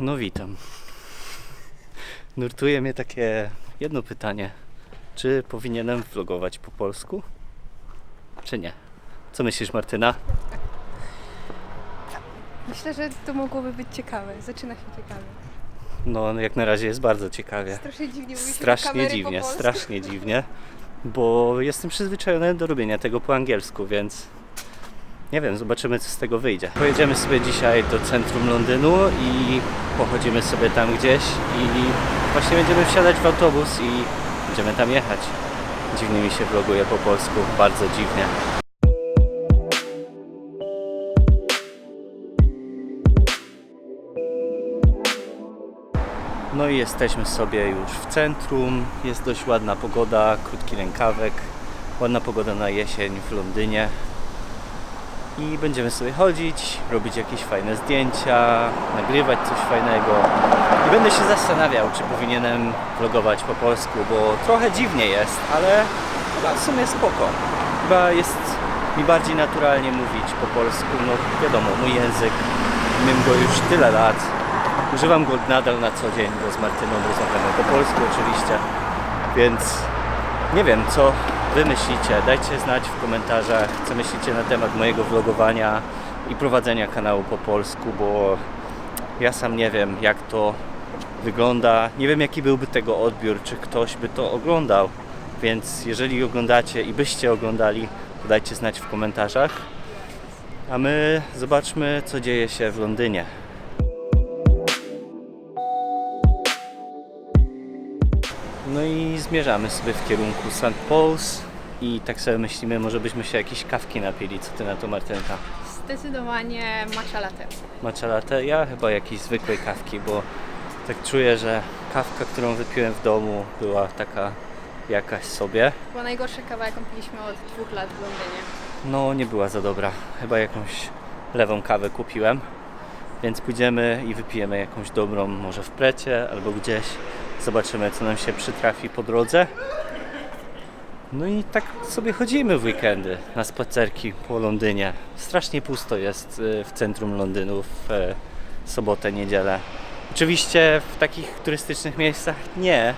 No witam. Nurtuje mnie takie jedno pytanie. Czy powinienem vlogować po polsku? Czy nie? Co myślisz Martyna? Myślę, że to mogłoby być ciekawe. Zaczyna się ciekawe. No jak na razie jest bardzo ciekawie. Strasznie dziwnie Strasznie dziwnie, strasznie dziwnie, bo jestem przyzwyczajony do robienia tego po angielsku, więc nie wiem, zobaczymy co z tego wyjdzie. Pojedziemy sobie dzisiaj do centrum Londynu i pochodzimy sobie tam gdzieś i właśnie będziemy wsiadać w autobus i będziemy tam jechać. Dziwnie mi się vloguje po polsku, bardzo dziwnie. No i jesteśmy sobie już w centrum. Jest dość ładna pogoda, krótki rękawek. Ładna pogoda na jesień w Londynie. I będziemy sobie chodzić, robić jakieś fajne zdjęcia, nagrywać coś fajnego. I będę się zastanawiał, czy powinienem vlogować po polsku, bo trochę dziwnie jest, ale chyba w sumie spoko. Chyba jest mi bardziej naturalnie mówić po polsku. No wiadomo, mój język, umiem go już tyle lat, Używam go nadal na co dzień, bo z Martyną rozmawiamy po polsku oczywiście, więc nie wiem co Wy myślicie. Dajcie znać w komentarzach, co myślicie na temat mojego vlogowania i prowadzenia kanału po polsku, bo ja sam nie wiem jak to wygląda. Nie wiem jaki byłby tego odbiór, czy ktoś by to oglądał, więc jeżeli oglądacie i byście oglądali, to dajcie znać w komentarzach. A my zobaczmy co dzieje się w Londynie. No i zmierzamy sobie w kierunku St. Paul's i tak sobie myślimy, może byśmy się jakieś kawki napili. Co ty na to Martynka? Zdecydowanie matcha latte. Matcha latte? Ja chyba jakiejś zwykłej kawki, bo tak czuję, że kawka, którą wypiłem w domu była taka jakaś sobie. Była najgorsza kawa, jaką piliśmy od dwóch lat w Londynie. No nie była za dobra. Chyba jakąś lewą kawę kupiłem. Więc pójdziemy i wypijemy jakąś dobrą, może w precie albo gdzieś. Zobaczymy, co nam się przytrafi po drodze. No i tak sobie chodzimy w weekendy na spacerki po Londynie. Strasznie pusto jest y, w centrum Londynu w e, sobotę, niedzielę. Oczywiście w takich turystycznych miejscach nie,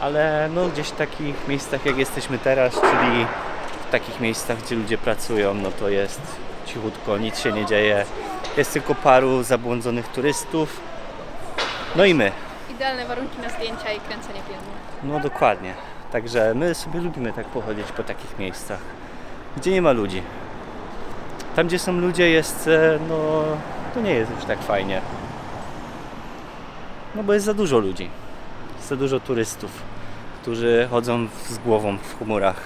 ale no gdzieś w takich miejscach jak jesteśmy teraz, czyli w takich miejscach, gdzie ludzie pracują, no to jest cichutko, nic się nie dzieje. Jest tylko paru zabłądzonych turystów. No i my. Idealne warunki na zdjęcia i kręcenie filmu. No dokładnie. Także my sobie lubimy tak pochodzić po takich miejscach, gdzie nie ma ludzi. Tam, gdzie są ludzie, jest, e, no, to nie jest już tak fajnie. No bo jest za dużo ludzi. Jest za dużo turystów, którzy chodzą z głową w chmurach.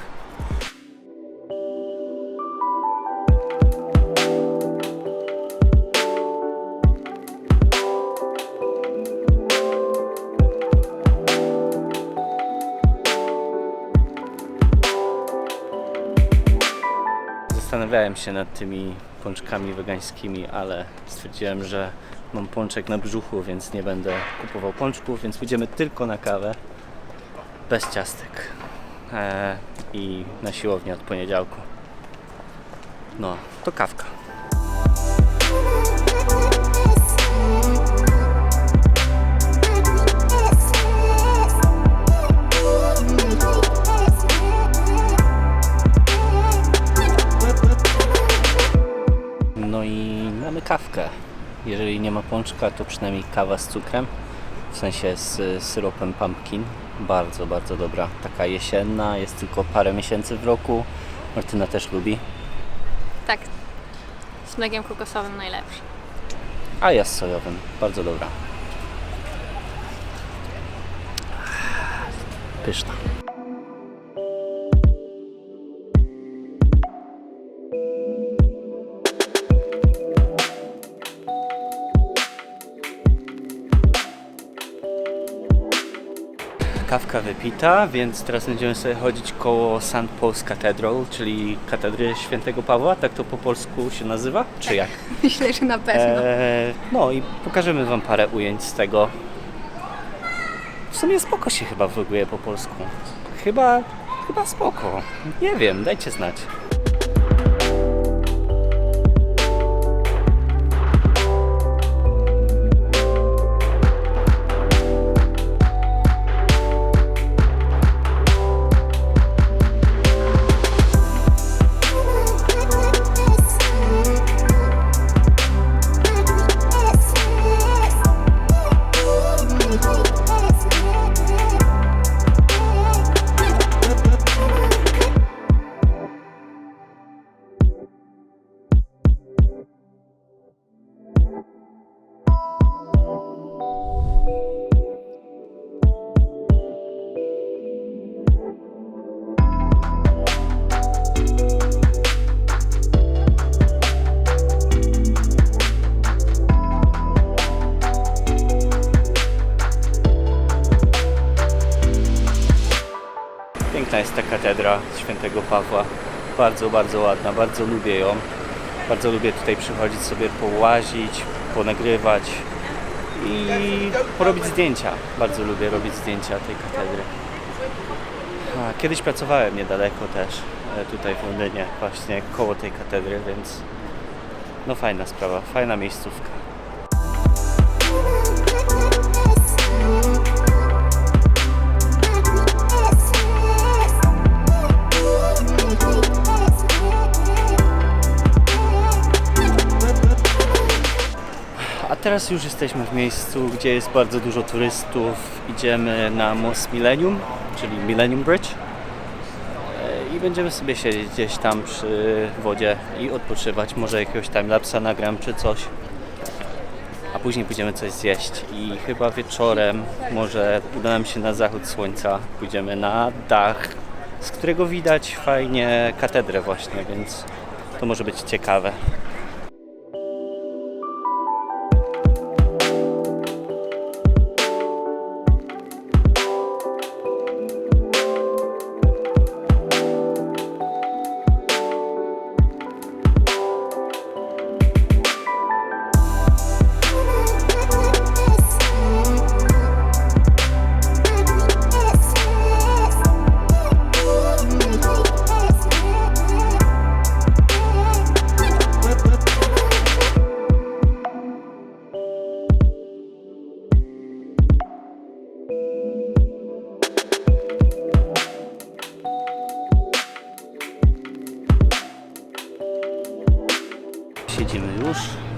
Zastanawiałem się nad tymi pączkami wegańskimi, ale stwierdziłem, że mam pączek na brzuchu, więc nie będę kupował pączków, więc pójdziemy tylko na kawę bez ciastek eee, i na siłownię od poniedziałku. No, to kawka. Jeżeli nie ma pączka, to przynajmniej kawa z cukrem, w sensie z syropem pumpkin. Bardzo, bardzo dobra. Taka jesienna, jest tylko parę miesięcy w roku. Martyna też lubi. Tak. Z mlekiem kokosowym najlepszy. A ja z sojowym. Bardzo dobra. Pyszna. Kawka wypita, więc teraz będziemy sobie chodzić koło St. Paul's Cathedral, czyli katedry świętego Pawła, tak to po polsku się nazywa? Czy jak? Myślę, że na pewno. Eee, no i pokażemy Wam parę ujęć z tego. W sumie spoko się chyba vloguje po polsku. chyba, chyba spoko. Nie wiem, dajcie znać. Piękna jest ta katedra świętego Pawła. Bardzo, bardzo ładna, bardzo lubię ją. Bardzo lubię tutaj przychodzić sobie połazić, ponagrywać i porobić zdjęcia. Bardzo lubię robić zdjęcia tej katedry. Kiedyś pracowałem niedaleko też, e, tutaj w Londynie, właśnie koło tej katedry, więc no fajna sprawa, fajna miejscówka. Teraz już jesteśmy w miejscu, gdzie jest bardzo dużo turystów. Idziemy na most Millennium, czyli Millennium Bridge. E, I będziemy sobie siedzieć gdzieś tam przy wodzie i odpoczywać. Może jakiegoś timelapsa nagram czy coś. A później pójdziemy coś zjeść i chyba wieczorem może uda nam się na zachód słońca. Pójdziemy na dach, z którego widać fajnie katedrę właśnie, więc to może być ciekawe.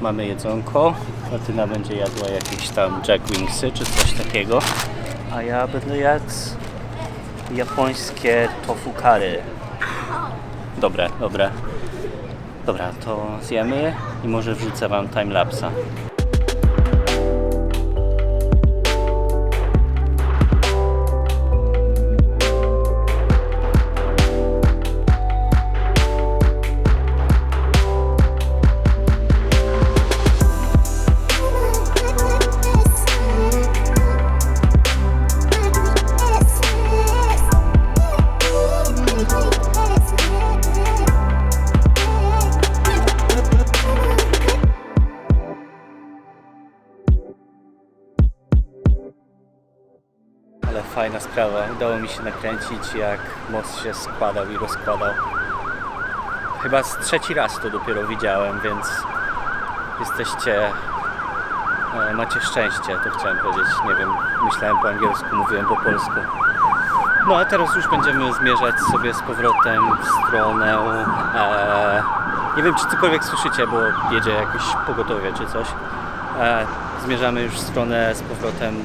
Mamy jedzonko. Martyna będzie jadła jakieś tam jack wingsy czy coś takiego. A ja będę jadł japońskie tofu curry. Dobre, dobre. Dobra, to zjemy i może wrzucę wam timelapsa. Udało mi się nakręcić, jak most się składał i rozkładał. Chyba z trzeci raz to dopiero widziałem, więc jesteście. E, macie szczęście, to chciałem powiedzieć. Nie wiem, myślałem po angielsku, mówiłem po polsku. No a teraz już będziemy zmierzać sobie z powrotem w stronę. E, nie wiem, czy cokolwiek słyszycie, bo jedzie jakieś pogotowie czy coś. E, zmierzamy już w stronę z powrotem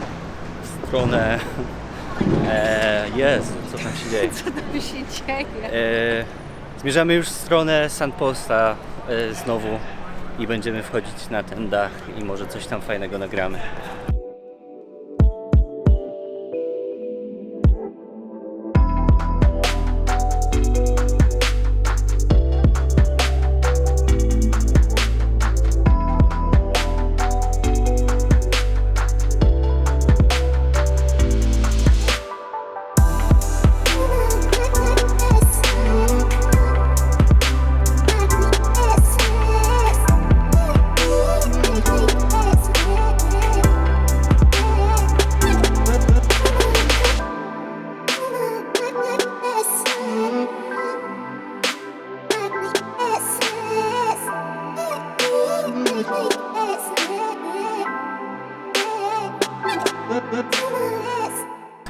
w stronę. E, Jezu, co tam się dzieje? Co tam się dzieje? E, zmierzamy już w stronę Sandposta e, znowu i będziemy wchodzić na ten dach i może coś tam fajnego nagramy.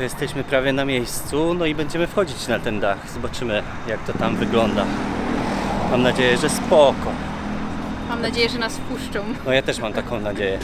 To jesteśmy prawie na miejscu, no i będziemy wchodzić na ten dach. Zobaczymy, jak to tam wygląda. Mam nadzieję, że spoko. Mam nadzieję, że nas wpuszczą. No ja też mam taką nadzieję.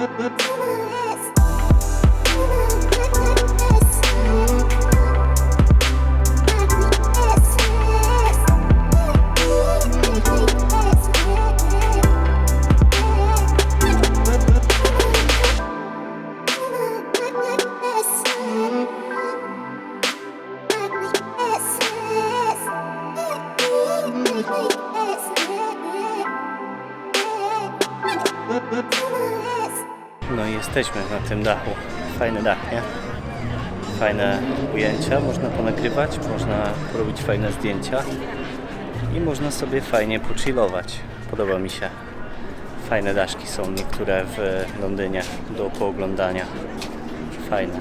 Thank you. Jesteśmy na tym dachu. Fajny dach, nie? Fajne ujęcia, można ponagrywać, można porobić fajne zdjęcia i można sobie fajnie pochillować. Podoba mi się. Fajne daszki są niektóre w Londynie do pooglądania. Fajne.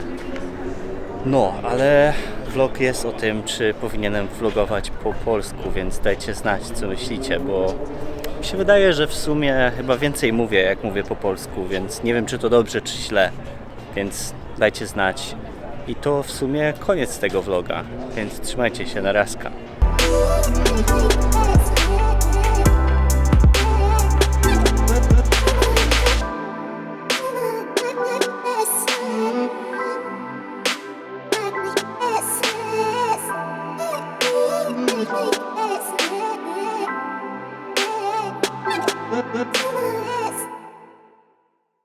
No, ale vlog jest o tym, czy powinienem vlogować po polsku, więc dajcie znać, co myślicie, bo mi się wydaje, że w sumie chyba więcej mówię, jak mówię po polsku, więc nie wiem, czy to dobrze, czy źle, więc dajcie znać. I to w sumie koniec tego vloga, więc trzymajcie się na razka.